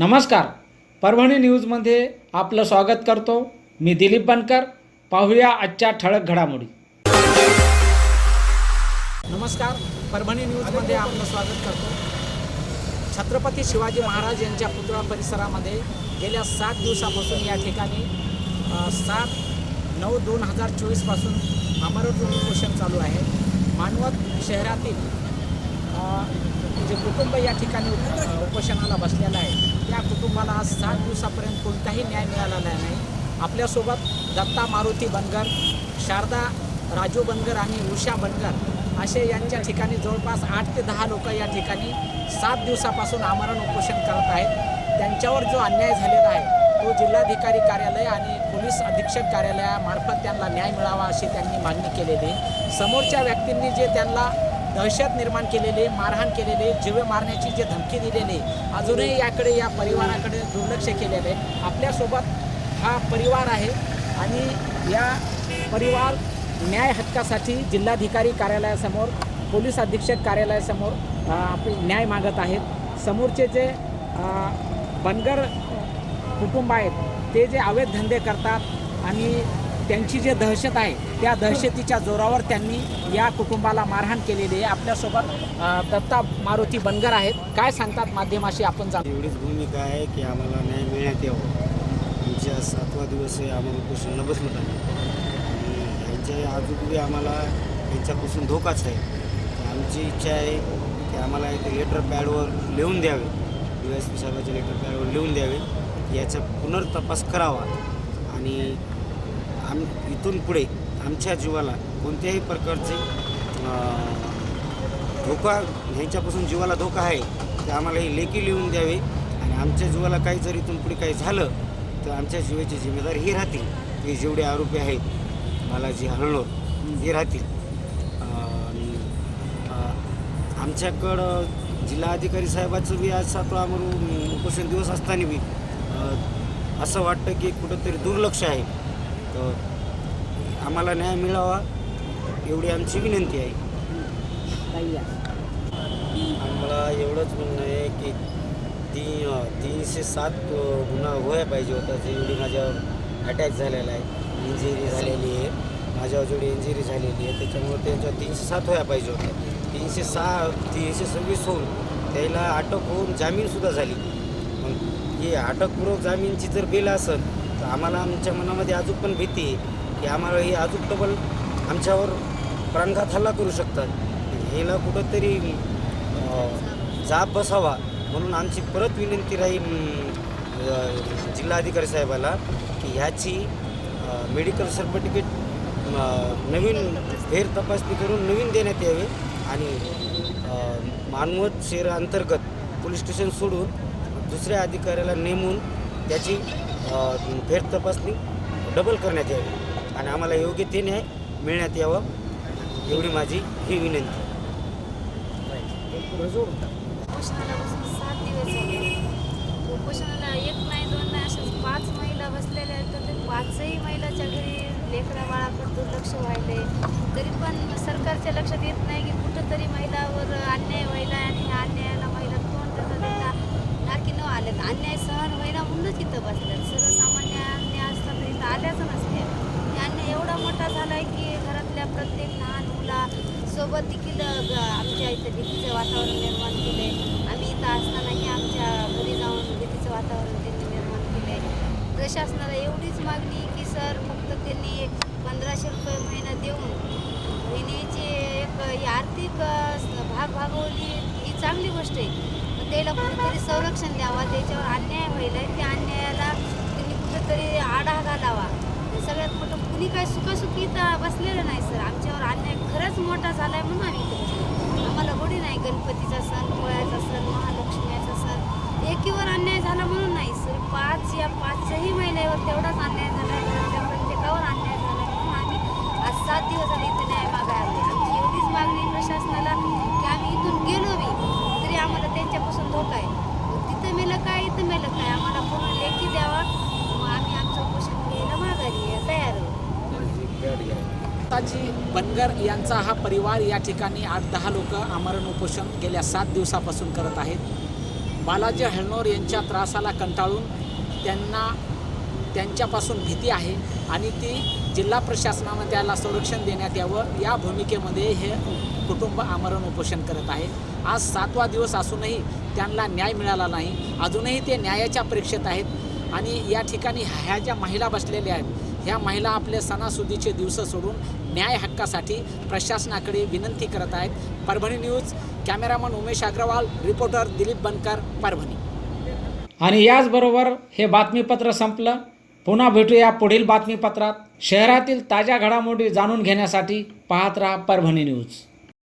नमस्कार. परभणी न्यूजमध्ये आपलं स्वागत करतो. मी दिलीप बनकर. पाहूया आजच्या ठळक घडामोडी. नमस्कार. परभणी न्यूजमध्ये आपलं स्वागत करतो. छत्रपती शिवाजी महाराज यांच्या पुतळा परिसरामध्ये गेल्या सात दिवसापासून या ठिकाणी सात नऊ दोन हजार चोवीसपासून अमरत्व उपोषण चालू आहे. मानवत शहरातील जे म्हणजे कुटुंब या ठिकाणी उपोषणाला बसलेलं आहे. त्या कुटुंबाला आज सात दिवसापर्यंत कोणताही न्याय मिळालेला नाही. आपल्यासोबत दत्ता मारुती बनगर शारदा राजू बनगर आणि उषा बनगर असे यांच्या ठिकाणी जवळपास आठ ते दहा लोक या ठिकाणी सात दिवसापासून आमरण उपोषण करत आहेत. त्यांच्यावर जो अन्याय झालेला आहे तो जिल्हाधिकारी कार्यालय आणि पोलीस अधीक्षक कार्यालयामार्फत त्यांना न्याय मिळावा अशी त्यांनी मागणी केलेली समोरच्या व्यक्तींनी जे त्यांना दहशत निर्माण केलेले मारहाण केलेले जीवे मारण्याची जे धमकी दिलेली अजूनही याकडे या परिवाराकडे दुर्लक्ष केलेलं आहे. आपल्यासोबत हा परिवार आहे आणि या परिवार न्याय हक्कासाठी जिल्हाधिकारी कार्यालयासमोर पोलीस अधीक्षक कार्यालयासमोर आपले न्याय मागत आहेत. समोरचे जे बनगर कुटुंब आहेत ते जे अवैध धंदे करतात आणि त्यांची जे दहशत आहे त्या दहशतीच्या जोरावर त्यांनी या कुटुंबाला मारहाण केलेली आहे. आपल्यासोबत दत्ता मारुती बनगर आहेत. काय सांगतात माध्यमाशी आपण जाणून एवढीच भूमिका आहे की आम्हाला न्याय मिळण्यात यावं. आमच्या सातवा दिवस आहे आम्हाला उपोषणाला बसलो आणि यांच्या आजूबाजू आम्हाला यांच्यापासून धोकाच आहे. आमची इच्छा आहे की आम्हाला एक लेटर पॅडवर लिहून द्यावे. डी एस पी साहेबाच्या लेटर पॅडवर लिहून द्यावे. याचा पुनर्तपास करावा. आणि आम इथून पुढे आमच्या जीवाला कोणत्याही प्रकारचे धोका ह्यांच्यापासून जीवाला धोका आहे ते आम्हाला हे लेखी लिहून द्यावे. आणि आमच्या जीवाला काही जर इथून पुढे काही झालं तर आमच्या जीवाची जिम्मेदारी ही राहतील. हे जेवढे आरोपी आहेत मला जे हरणोर हे राहतील. आमच्याकडं आणि अधिकारी साहेबाचं बी आज सातवा अमर उपोषण दिवस असताना बी असं वाटतं की कुठंतरी दुर्लक्ष आहे. तर आम्हाला न्याय मिळावा एवढी आमची विनंती आहे. आम्हाला एवढंच म्हणणं आहे की ती तीनशे सात गुन्हा व्हायला पाहिजे होता जेवढी माझ्यावर अटॅक झालेला आहे. इंजुरी झालेली आहे. माझ्यावर जेवढी इंजुरी झालेली आहे त्याच्यामुळे त्यांच्यावर तीनशे सात व्हायला पाहिजे होतं तीनशे सहा तीनशे सव्वीस होऊन त्याला अटक होऊन जामीनसुद्धा झाली. मग ही अटकपूर्वक जामीनची जर बेल असेल तर आम्हाला आमच्या मनामध्ये अजून पण भीती आहे की आम्हाला ही अजून डबल आमच्यावर प्राणघात हल्ला करू शकतात. ह्याला कुठंतरी जाब बसावा म्हणून आमची परत विनंती राहील जिल्हाधिकारी साहेबाला की ह्याची मेडिकल सर्टिफिकेट नवीन फेर तपासणी करून नवीन देण्यात यावे आणि मानवत शहर अंतर्गत पोलीस स्टेशन सोडून दुसऱ्या अधिकाऱ्याला नेमून त्याची फेर तपासणी डबल करण्यात यावी. आणि आम्हाला योग्य ते न्याय मिळण्यात यावं एवढी माझी ही विनंती. उपोषणाला बसून सात दिवस झाले. उपोषणाला एक नाही दोन नाही अशा पाच महिला बसलेल्या आहेत. तर ते पाचही महिलाच्या घरी लेकरा बाळाकडे दुर्लक्ष व्हायले तरी पण सरकारच्या लक्षात येत नाही की कुठंतरी महिलावर अन्याय व्हायला आणि ह्या अन्यायाला महिला तोंड देता देता नाकी न आले अन्याय सहन व्हायला म्हणूनच इथं बसल्यात सर्वसामान्य अन्याय असतात तर इथं आल्याच नसते हे अन्याय एवढा मोठा झाला आहे की घरातल्या प्रत्येक लहान मुला सोबत देखील ग- आमच्या इथं भीतीचं वातावरण निर्माण केले आम्ही इथं असतानाही आमच्या घरी जाऊन भीतीचं वातावरण त्यांनी निर्माण केले प्रशासनाला एवढीच मागणी की सर फक्त त्यांनी पंधराशे रुपये महिना देऊन बहिणीची एक ही आर्थिक भाग भागवली ही चांगली गोष्ट आहे. पण त्याला कुठेतरी संरक्षण द्यावा त्याच्यावर अन्याय व्हायला त्या अन्यायाला त्यांनी कुठेतरी आढा घालावा. सगळ्यात मोठं कुणी काय सुखासुखी तर बसलेलं नाही सर. आमच्यावर अन्याय खरंच मोठा झाला आहे म्हणून आम्ही इथे आम्हाला गोडी नाही गणपतीचा सण पोळ्याचा सण महालक्ष्मीचा सण. एकीवर अन्याय झाला म्हणून नाही सर. पाच या पाचही महिन्यावर तेवढाच अन्याय झाला आहे प्रत्येकावर अन्याय झाला आहे म्हणून आम्ही आज सात दिवस आले इथं न्याय मागायला आले आमची एवढीच मागणी आहे प्रशासनाला की आम्ही इथून गेलो बी तरी आम्हाला त्यांच्यापासून धोका आहे मग तिथं मेलं काय इथं मेलं काय आम्हाला पूर्ण लेखी द्यावा मग आम्ही आमचं उपोषण घ्यायला माघारी आहे, तयार आहोत दत्ताजी बनगर यांचा हा परिवार या ठिकाणी आठ दहा लोक आमरण उपोषण गेल्या सात दिवसापासून करत आहेत. बालाजी हळणोर यांच्या त्रासाला कंटाळून त्यांना त्यांच्यापासून भीती आहे आणि ती जिल्हा प्रशासनानं त्याला संरक्षण देण्यात यावं. या भूमिकेमध्ये हे कुटुंब आमरण उपोषण करत आहे. आज सातवा दिवस असूनही त्यांना न्याय मिळाला नाही. अजूनही ते न्यायाच्या परीक्षेत आहेत. आणि या ठिकाणी ह्या ज्या महिला बसलेल्या आहेत ह्या महिला आपले सणासुदीचे दिवस सोडून न्याय हक्कासाठी प्रशासनाकडे विनंती करत आहेत. Parbhani news cameraman Umesh Agarwal reporter Dilip Bankar Parbhani. आणि याचबरोबर हे बातमीपत्र संपलं. पुन्हा भेटूया पुढील बातमीपत्रात. शहरातील ताज्या घडामोडी जाणून घेण्यासाठी पाहत राहा परभणी न्यूज.